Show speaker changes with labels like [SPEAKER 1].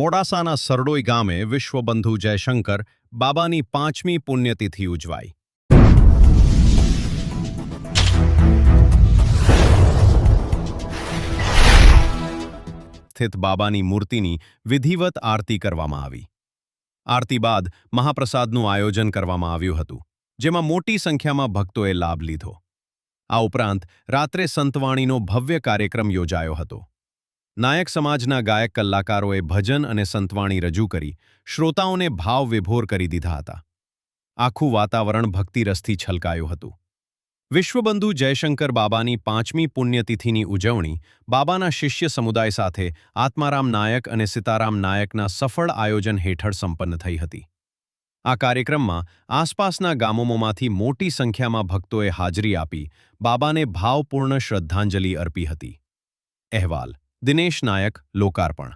[SPEAKER 1] મોડાસાના સરડોઈ ગામે વિશ્વબંધુ જયશંકર બાબાની પાંચમી પુણ્યતિથિ ઉજવાઈ. સ્થિત બાબાની મૂર્તિની વિધિવત આરતી કરવામાં આવી. આરતી બાદ મહાપ્રસાદનું આયોજન કરવામાં આવ્યું હતું, જેમાં મોટી સંખ્યામાં ભક્તોએ લાભ લીધો. આ ઉપરાંત રાત્રે સંતવાણીનો ભવ્ય કાર્યક્રમ યોજાયો હતો. નાયક સમાજના ગાયક કલાકારોએ ભજન અને સંતવાણી રજૂ કરી, શ્રોતાઓને ભાવ વિભોર કરી દીધા હતા. આખું વાતાવરણ ભક્તિરસથી છલકાયું હતું. વિશ્વબંધુ જયશંકર બાબાની પાંચમી પુણ્યતિથિની ઉજવણી, બાબાના શિષ્ય સમુદાય સાથે આત્મારામ નાયક અને સીતારામ નાયકના સફળ આયોજન હેઠળ સંપન્ન થઈ હતી. આ કાર્યક્રમમાં આસપાસના ગામોમાંથી મોટી સંખ્યામાં ભક્તોએ હાજરી આપી, બાબાને ભાવપૂર્ણ શ્રદ્ધાંજલિ અર્પી હતી. અહેવાલ દિનેશ નાયક લોકાર્પણ.